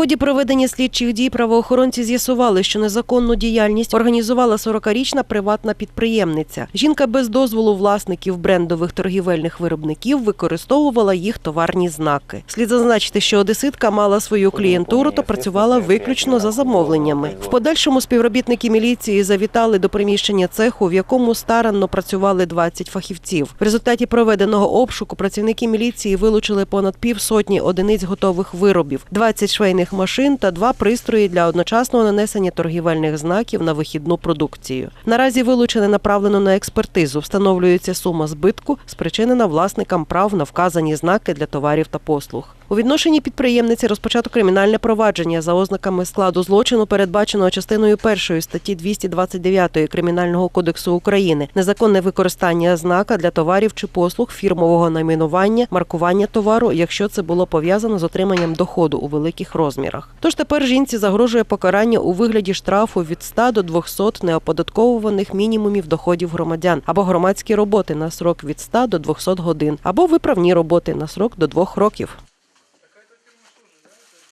ході проведення слідчих дій правоохоронці з'ясували, що незаконну діяльність організувала 40-річна приватна підприємниця. Жінка без дозволу власників брендових торгівельних виробників використовувала їх товарні знаки. Слід зазначити, що одеситка мала свою клієнтуру та працювала виключно за замовленнями. В подальшому співробітники міліції завітали до приміщення цеху, в якому старанно працювали 20 фахівців. В результаті проведеного обшуку працівники міліції вилучили понад півсотні одиниць готових виробів, 20 швейних машин та два пристрої для одночасного нанесення торгівельних знаків на вихідну продукцію. Наразі вилучене направлено на експертизу. Встановлюється сума збитку, спричинена власникам прав на вказані знаки для товарів та послуг. У відношенні підприємниці розпочато кримінальне провадження за ознаками складу злочину, передбаченого частиною першої статті 229 Кримінального кодексу України, незаконне використання знака для товарів чи послуг фірмового найменування, маркування товару, якщо це було пов'язано з отриманням доходу у великих розмірах. Тож тепер жінці загрожує покарання у вигляді штрафу від 100 до 200 неоподатковуваних мінімумів доходів громадян або громадські роботи на срок від 100 до 200 годин, або виправні роботи на срок до 2 років.